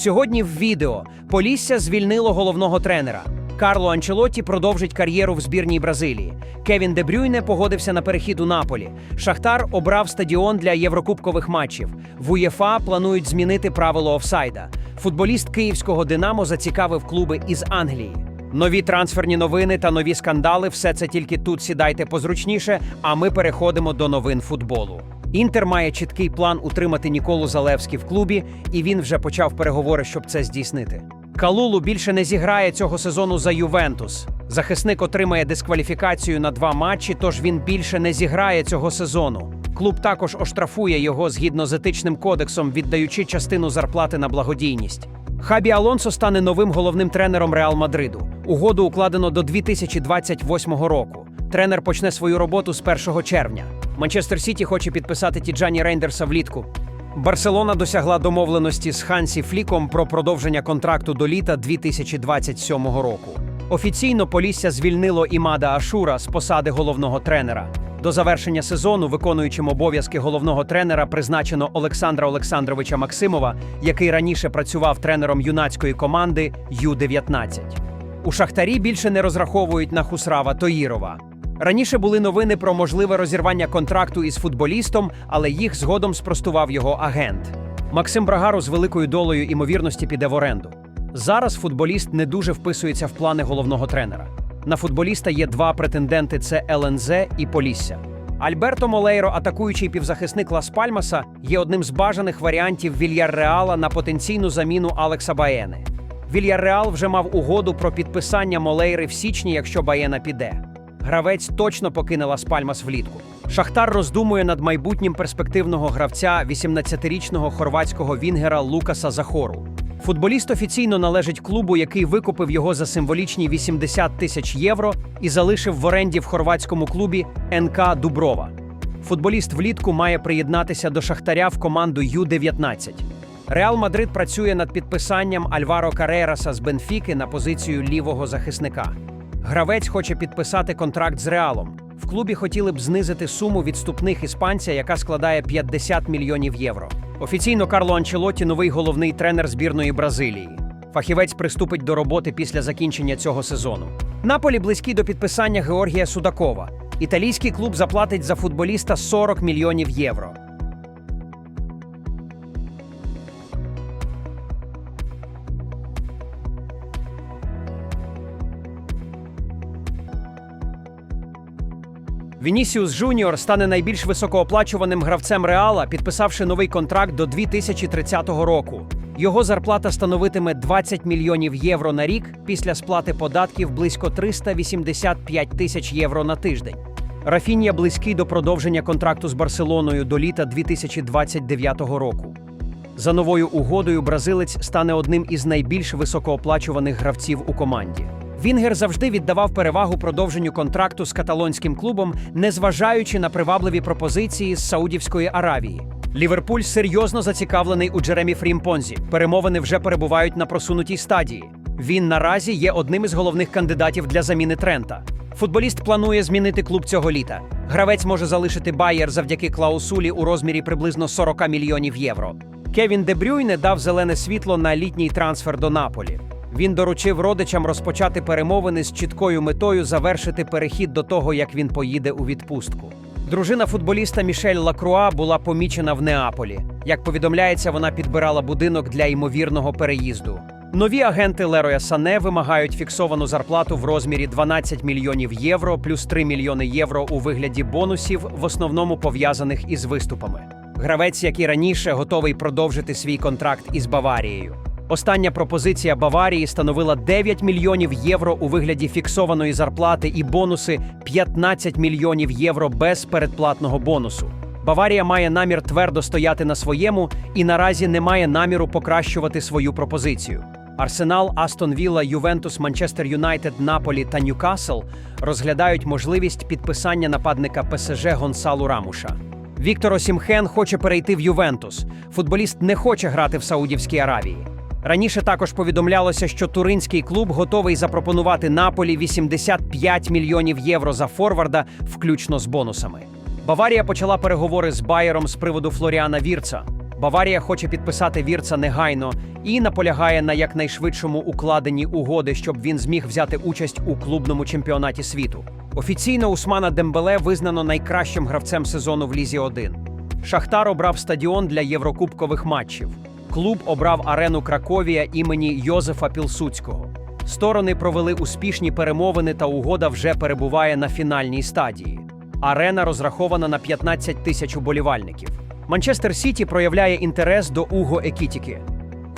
Сьогодні в відео Полісся звільнило головного тренера. Карло Анчелотті продовжить кар'єру в збірній Бразилії. Кевін Де Брюйне погодився на перехід у Наполі. Шахтар обрав стадіон для єврокубкових матчів. В УЄФА планують змінити правило офсайда. Футболіст київського Динамо зацікавив клуби із Англії. Нові трансферні новини та нові скандали все це тільки тут сідайте позручніше. А ми переходимо до новин футболу. Інтер має чіткий план утримати Ніколу Залевський в клубі, і він вже почав переговори, щоб це здійснити. Калулу більше не зіграє цього сезону за Ювентус. Захисник отримає дискваліфікацію на два матчі, тож він більше не зіграє цього сезону. Клуб також оштрафує його згідно з етичним кодексом, віддаючи частину зарплати на благодійність. Хабі Алонсо стане новим головним тренером Реал Мадриду. Угоду укладено до 2028 року. Тренер почне свою роботу з 1 червня. Манчестер Сіті хоче підписати Тіджані Рейндерса влітку. Барселона досягла домовленості з Хансі Фліком про продовження контракту до літа 2027 року. Офіційно Полісся звільнило Імада Ашура з посади головного тренера. До завершення сезону, виконуючим обов'язки головного тренера, призначено Олександра Олександровича Максимова, який раніше працював тренером юнацької команди Ю-19. У Шахтарі більше не розраховують на Хусрава Тоїрова. Раніше були новини про можливе розірвання контракту із футболістом, але їх згодом спростував його агент. Максим Брагару з великою долею імовірності піде в оренду. Зараз футболіст не дуже вписується в плани головного тренера. На футболіста є два претенденти: це ЛНЗ і Полісся. Альберто Молейро, атакуючий півзахисник Лас Пальмаса, є одним з бажаних варіантів Вільярреала на потенційну заміну Алекса Баєни. Вільярреал вже мав угоду про підписання Молейри в січні, якщо Баєна піде. Гравець точно покине Лас Пальмас влітку. Шахтар роздумує над майбутнім перспективного гравця 18-річного хорватського вінгера Лукаса Захору. Футболіст офіційно належить клубу, який викупив його за символічні 80 тисяч євро і залишив в оренді в хорватському клубі НК Дуброва. Футболіст влітку має приєднатися до Шахтаря в команду Ю-19. Реал Мадрид працює над підписанням Альваро Карераса з Бенфіки на позицію лівого захисника. Гравець хоче підписати контракт з Реалом. В клубі хотіли б знизити суму відступних іспанця, яка складає 50 мільйонів євро. Офіційно Карло Анчелотті новий головний тренер збірної Бразилії. Фахівець приступить до роботи після закінчення цього сезону. Наполі близький до підписання Георгія Судакова. Італійський клуб заплатить за футболіста 40 мільйонів євро. Вінісіус Жуніор стане найбільш високооплачуваним гравцем Реала, підписавши новий контракт до 2030 року. Його зарплата становитиме 20 мільйонів євро на рік після сплати податків близько 385 тисяч євро на тиждень. Рафінія близький до продовження контракту з Барселоною до літа 2029 року. За новою угодою бразилець стане одним із найбільш високооплачуваних гравців у команді. Вінгер завжди віддавав перевагу продовженню контракту з каталонським клубом, незважаючи на привабливі пропозиції з Саудівської Аравії. Ліверпуль серйозно зацікавлений у Джеремі Фрімпонзі. Перемовини вже перебувають на просунутій стадії. Він наразі є одним із головних кандидатів для заміни Трента. Футболіст планує змінити клуб цього літа. Гравець може залишити Байер завдяки клаусулі у розмірі приблизно 40 мільйонів євро. Кевін Де Брюйне дав зелене світло на літній трансфер до Наполі. Він доручив родичам розпочати перемовини з чіткою метою завершити перехід до того, як він поїде у відпустку. Дружина футболіста Мішель Лакруа була помічена в Неаполі. Як повідомляється, вона підбирала будинок для ймовірного переїзду. Нові агенти Лероя Сане вимагають фіксовану зарплату в розмірі 12 мільйонів євро плюс 3 мільйони євро у вигляді бонусів, в основному пов'язаних із виступами. Гравець, як і раніше, готовий продовжити свій контракт із Баварією. Остання пропозиція Баварії становила 9 мільйонів євро у вигляді фіксованої зарплати і бонуси 15 мільйонів євро без передплатного бонусу. Баварія має намір твердо стояти на своєму і наразі не має наміру покращувати свою пропозицію. Арсенал, Астон Вілла, Ювентус, Манчестер Юнайтед, Наполі та Ньюкасл розглядають можливість підписання нападника ПСЖ Гонсалу Рамуша. Віктор Осімхен хоче перейти в Ювентус. Футболіст не хоче грати в Саудівській Аравії. Раніше також повідомлялося, що туринський клуб готовий запропонувати Наполі 85 мільйонів євро за форварда, включно з бонусами. Баварія почала переговори з Байером з приводу Флоріана Вірца. Баварія хоче підписати Вірца негайно і наполягає на якнайшвидшому укладенні угоди, щоб він зміг взяти участь у клубному чемпіонаті світу. Офіційно Усмана Дембеле визнано найкращим гравцем сезону в Лізі 1. Шахтар обрав стадіон для єврокубкових матчів. Клуб обрав арену Краковія імені Йозефа Пілсуцького. Сторони провели успішні перемовини, та угода вже перебуває на фінальній стадії. Арена розрахована на 15 тисяч уболівальників. Манчестер Сіті проявляє інтерес до Уго Екітіки.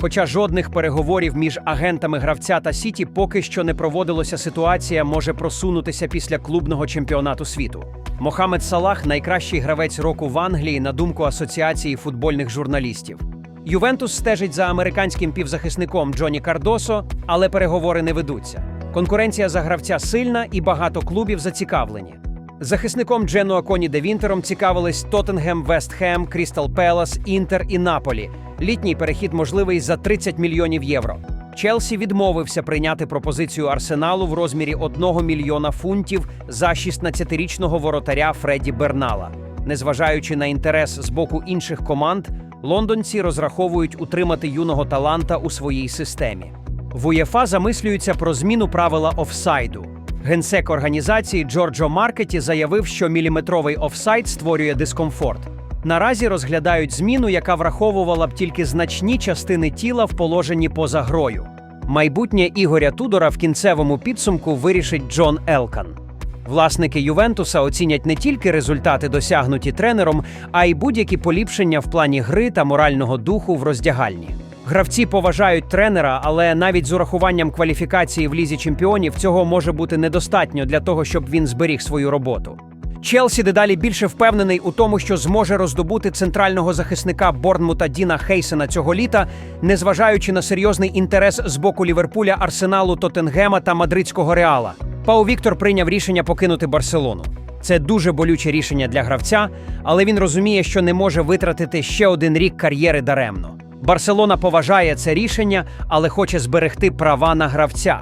Хоча жодних переговорів між агентами гравця та Сіті поки що не проводилося, ситуація може просунутися після клубного чемпіонату світу. Мохамед Салах найкращий гравець року в Англії на думку Асоціації футбольних журналістів. Ювентус стежить за американським півзахисником Джоні Кардосо, але переговори не ведуться. Конкуренція за гравця сильна і багато клубів зацікавлені. Захисником Дженуа Коні де Вінтером цікавились Тоттенгем, Вестхем, Крістал Пелас, Інтер і Наполі. Літній перехід можливий за 30 мільйонів євро. Челсі відмовився прийняти пропозицію Арсеналу в розмірі 1 мільйона фунтів за 16-річного воротаря Фредді Бернала. Незважаючи на інтерес з боку інших команд, лондонці розраховують утримати юного таланта у своїй системі. В УЄФА замислюються про зміну правила офсайду. Генсек організації Джорджо Маркеті заявив, що міліметровий офсайд створює дискомфорт. Наразі розглядають зміну, яка враховувала б тільки значні частини тіла в положенні поза грою. Майбутнє Ігоря Тудора в кінцевому підсумку вирішить Джон Елкан. Власники Ювентуса оцінять не тільки результати, досягнуті тренером, а й будь-які поліпшення в плані гри та морального духу в роздягальні. Гравці поважають тренера, але навіть з урахуванням кваліфікації в лізі чемпіонів цього може бути недостатньо для того, щоб він зберіг свою роботу. Челсі дедалі більше впевнений у тому, що зможе роздобути центрального захисника Борнмута Діна Хейсена цього літа, незважаючи на серйозний інтерес з боку Ліверпуля, Арсеналу, Тоттенгема та Мадридського Реала. Пау Віктор прийняв рішення покинути Барселону. Це дуже болюче рішення для гравця, але він розуміє, що не може витратити ще один рік кар'єри даремно. Барселона поважає це рішення, але хоче зберегти права на гравця.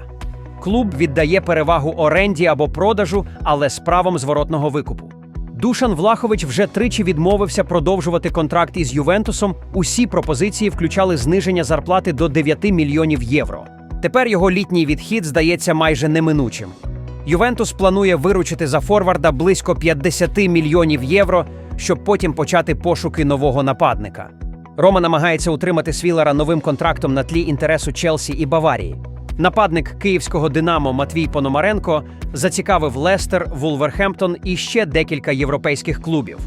Клуб віддає перевагу оренді або продажу, але з правом зворотного викупу. Душан Влахович вже тричі відмовився продовжувати контракт із Ювентусом. Усі пропозиції включали зниження зарплати до 9 мільйонів євро. Тепер його літній відхід здається майже неминучим. Ювентус планує виручити за форварда близько 50 мільйонів євро, щоб потім почати пошуки нового нападника. Рома намагається утримати Свілера новим контрактом на тлі інтересу Челсі і Баварії. Нападник київського Динамо Матвій Пономаренко зацікавив Лестер, Вулверхемптон і ще декілька європейських клубів.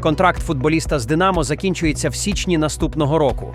Контракт футболіста з Динамо закінчується в січні наступного року.